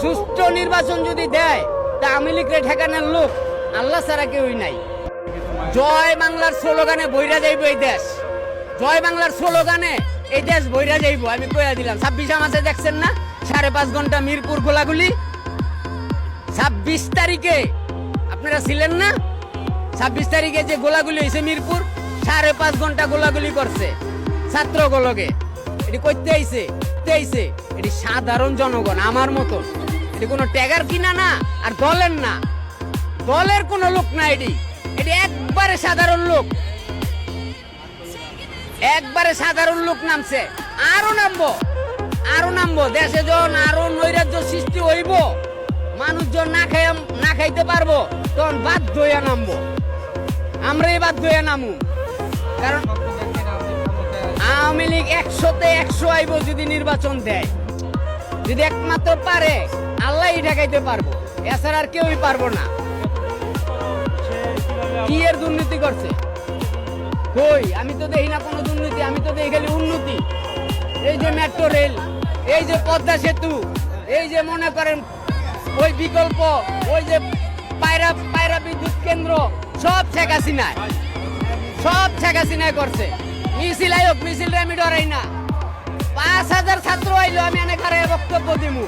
সুষ্ঠু নির্বাচন যদি দেয়, তা আওয়ামী লীগরে ঠেকানোর লোক আল্লাহ ছাড়া কেউই নাই। জয় বাংলার স্লোগানে বইরা যাইব এই দেশ। জয় বাংলার স্লোগানে এই দেশ বইরা যাইব, আমি কইয়া দিলাম। ছাব্বিশে মাসে দেখছেন না? সাড়ে পাঁচ ঘণ্টা মিরপুর গোলাগুলি। ছাব্বিশ তারিখে, আপনারা ছিলেন না? ছাব্বিশ তারিখে যে গোলাগুলি হয়েছে মিরপুর, সাড়ে পাঁচ ঘণ্টা গোলাগুলি করছে ছাত্র গোলকে এটি করতে আইছে। করতে আইছে, এটি সাধারণ জনগণ আমার মতন। এটি কোনো ট্যাগার কিনা না, আর দলের না। দলের কোনো লোক না এটি। এটি একবারে সাধারণ লোক। একবারে সাধারণ লোক নামছে। আরও নামবো আরও নামবো। দেশে যখন আরও নৈরাজ্য সৃষ্টি হইব মানুষজন না খাই না খাইতে পারব, তখন বাধ্য হইয়া নামবো। আমরাই বাধ্য হইয়া নামু কারণ একশোতে একশো আইব যদি নির্বাচন দেয়। যদি একমাত্র পারে আল্লাহই ঠেকাইতে পারব। এছাড়া আর কেউই পারব না। কি এর দুর্নীতি করছে? কই, আমি তো দেখি না কোনো দুর্নীতি, আমি তো দেখি খালি উন্নতি। এই যে মেট্রো রেল এই যে পদ্মা সেতু, এই যে মনে করেন ওই বিকল্প, ওই যে পায়রা পায়রা বিদ্যুৎ কেন্দ্র, সব শেখ হাসিনায়, সব শেখ হাসিনায় করছে। মিছিল আয়োগ মিছিল আমি ডরাই না। পাঁচ হাজার ছাত্র আইলো আমি এনে বক্তব্য দিমু।